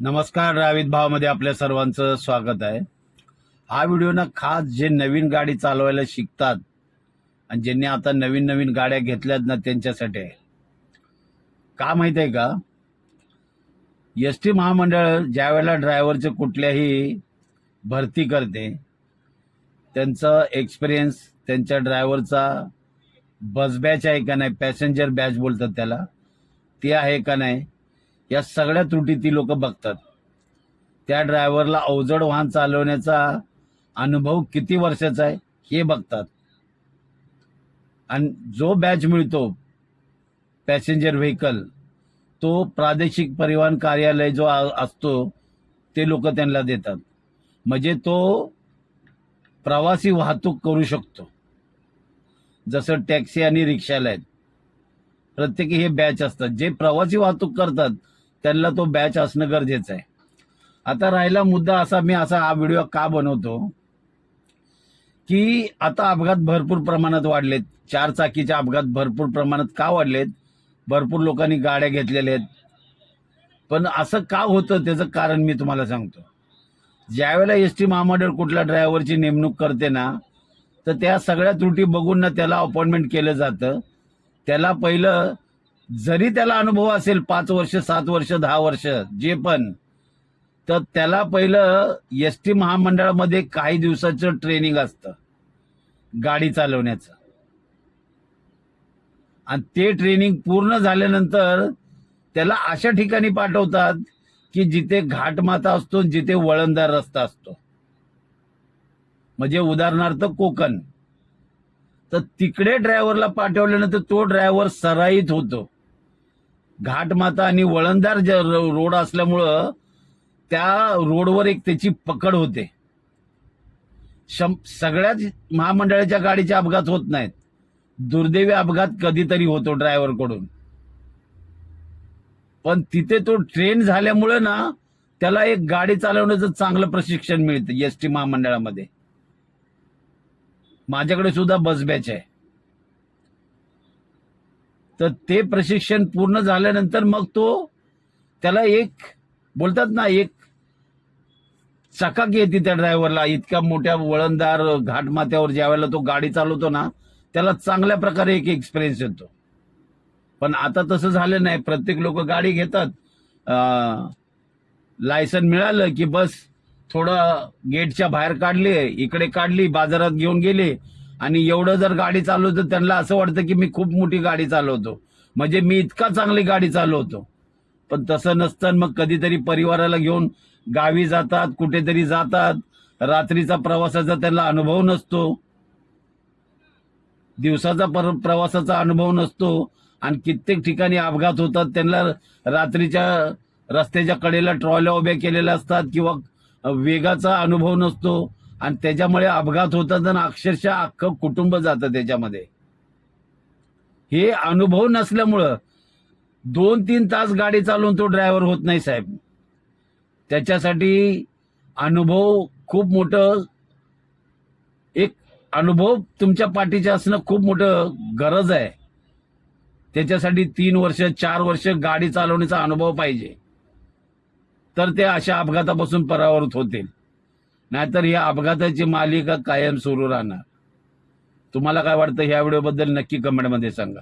नमस्कार रावित भावामध्ये आपल्या सर्वांचं स्वागत आहे. हा व्हिडिओ ना खास जे नवीन गाडी चालवायला शिकतात आणि ज्यांनी आता नवीन नवीन गाड्या घेतल्यात ना त्यांच्यासाठी आहे. का माहीत आहे का? एस टी महामंडळ ज्या वेळेला ड्रायव्हरचे कुठल्याही भरती करते त्यांचं एक्सपिरियन्स त्यांच्या ड्रायव्हरचा बस बॅच आहे का नाही पॅसेंजर बॅच बोलतात त्याला ते आहे का नाही या सगळ्या त्रुटी ती लोक बघतात. त्या ड्रायव्हरला अवजड वाहन चालवण्याचा अनुभव किती वर्षाचा आहे हे बघतात. आणि जो बॅच मिळतो पॅसेंजर व्हेकल तो प्रादेशिक परिवहन कार्यालय जो असतो ते लोक त्यांना देतात. म्हणजे तो प्रवासी वाहतूक करू शकतो. जसं टॅक्सी आणि रिक्षाला आहेत. प्रत्येकी हे बॅच असतात. जे प्रवासी वाहतूक करतात त्यांना तो बॅच असणं गरजेचं आहे. आता राहिला मुद्दा असा मी असा हा व्हिडिओ का बनवतो? की आता अपघात भरपूर प्रमाणात वाढलेत. चार चाकीचे अपघात भरपूर प्रमाणात का वाढलेत? भरपूर लोकांनी गाड्या घेतलेल्या आहेत. पण असं का होतं त्याचं कारण मी तुम्हाला सांगतो. ज्यावेळेला एस टी महामंडळ कुठल्या ड्रायव्हरची नेमणूक करते ना तर त्या सगळ्या त्रुटी बघून ना त्याला अपॉइंटमेंट केलं जातं. त्याला पहिलं जरी त्याला अनुभव असेल पाच वर्ष सात वर्ष दहा वर्ष जे पण तर त्याला पहिलं एस टी महामंडळामध्ये काही दिवसाचं ट्रेनिंग असतं गाडी चालवण्याचं. आणि ते ट्रेनिंग पूर्ण झाल्यानंतर त्याला अशा ठिकाणी पाठवतात की जिथे घाटमाता असतो जिथे वळणदार रस्ता असतो. म्हणजे उदाहरणार्थ कोकण. तर तिकडे ड्रायव्हरला पाठवल्यानंतर तो ड्रायव्हर सराईत होतो. घाटमाता आणि वळणदार रोड असल्यामुळं त्या रोडवर एक त्याची पकड होते. शं- सगळ्याच महामंडळाच्या गाडीचे अपघात होत नाहीत. दुर्दैवी अपघात कधीतरी होतो ड्रायव्हरकडून. पण तिथे तो ट्रेन झाल्यामुळे ना त्याला एक गाडी चालवण्याचं चांगलं प्रशिक्षण मिळतं एस टी महामंडळामध्ये. माझ्याकडे सुद्धा बस बॅच आहे. तर ते प्रशिक्षण पूर्ण झाल्यानंतर मग तो त्याला एक बोलतात ना एक चकाकी येते त्या ड्रायव्हरला इतक्या मोठ्या वळणदार घाटमाथ्यावर ज्यावेळेला तो गाडी चालवतो ना त्याला चांगल्या प्रकारे एक एक्सपिरियन्स येतो. पण आता तसं झालं नाही. प्रत्येक लोक गाडी घेतात. लायसन मिळालं की बस थोडं गेटच्या बाहेर काढले इकडे काढली बाजारात घेऊन गेले. आणि एवढं जर गाडी चालवतो त्यांना असं वाटतं की मी खूप मोठी गाडी चालवतो. म्हणजे मी इतका चांगली गाडी चालवतो. पण तसं नसतं मग कधीतरी परिवाराला घेऊन गावी जातात कुठेतरी जातात. रात्रीचा प्रवासाचा त्यांना अनुभव नसतो. दिवसाचा पर प्रवासाचा अनुभव नसतो. आणि कित्येक ठिकाणी अपघात होतात. त्यांना रात्रीच्या रस्त्याच्या कडेला ट्रॉल्या उभ्या केलेल्या असतात किंवा वेगाचा अनुभव नसतो. आणि त्याच्यामुळे अपघात होतात आणि अक्षरशः अख्खं कुटुंब जातं त्याच्यामध्ये. हे अनुभव नसल्यामुळं दोन तीन तास गाडी चालवून तो ड्रायव्हर होत नाही साहेब. त्याच्यासाठी अनुभव खूप मोठं एक अनुभव तुमच्या पाठीचे असणं खूप मोठं गरज आहे. त्याच्यासाठी तीन वर्ष चार वर्ष गाडी चालवण्याचा अनुभव पाहिजे. तर ते अशा अपघातापासून परावृत होतील. नाहीतर या अपघाताची मालिका कायम सुरू राहणार. तुम्हाला काय वाटतं? ह्या व्हिडिओबद्दल नक्की कमेंटमध्ये सांगा.